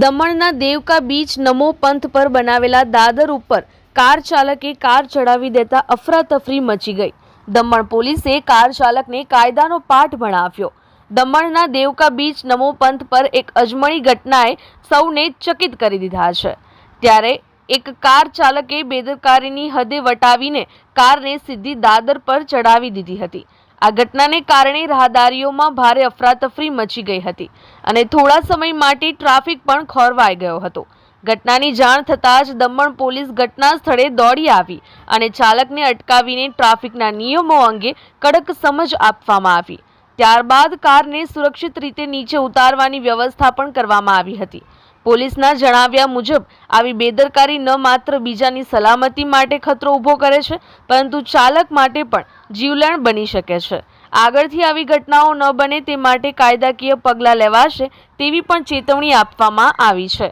દમણના દેવકા બીચ નમો પંથ પર બનાવેલા દાદર ઉપર કાર ચાલકે કાર ચડાવી દેતા અફરાતફરી મચી ગઈ. દમણ પોલીસે કાર ચાલકને કાયદાનો પાઠ ભણાવ્યો. દમણના દેવકા બીચ નમો પંથ પર એક અજમણી ઘટનાએ સૌને ચકિત કરી દીધા છે. ત્યારે એક કાર ચાલકે બેદરકારીની હદે વટાવીને કારને સીધી દાદર પર ચડાવી દીધી હતી. આ ઘટનાને કારણે રાહદારીઓમાં ભારે અફરાતફરી મચી ગઈ હતી અને થોડા સમય માટે ટ્રાફિક પણ ખોરવાઈ ગયો હતો. ઘટનાની જાણ થતાં જ દમણ પોલીસ ઘટના સ્થળે દોડી આવી અને ચાલકને અટકાવીને ટ્રાફિકના નિયમો અંગે કડક સમજ આપવામાં આવી. ત્યારબાદ કારને સુરક્ષિત રીતે નીચે ઉતારવાની વ્યવસ્થા પણ કરવામાં આવી હતી. પોલીસના જણાવ્યા મુજબ, આવી બેદરકારી ન માત્ર બીજાની સલામતી માટે ખતરો ઊભો કરે છે, પરંતુ ચાલક માટે પણ જીવલેણ બની શકે છે. આગળથી આવી ઘટનાઓ ન બને તે માટે કાયદાકીય પગલાં લેવાશે તેવી પણ ચેતવણી આપવામાં આવી છે.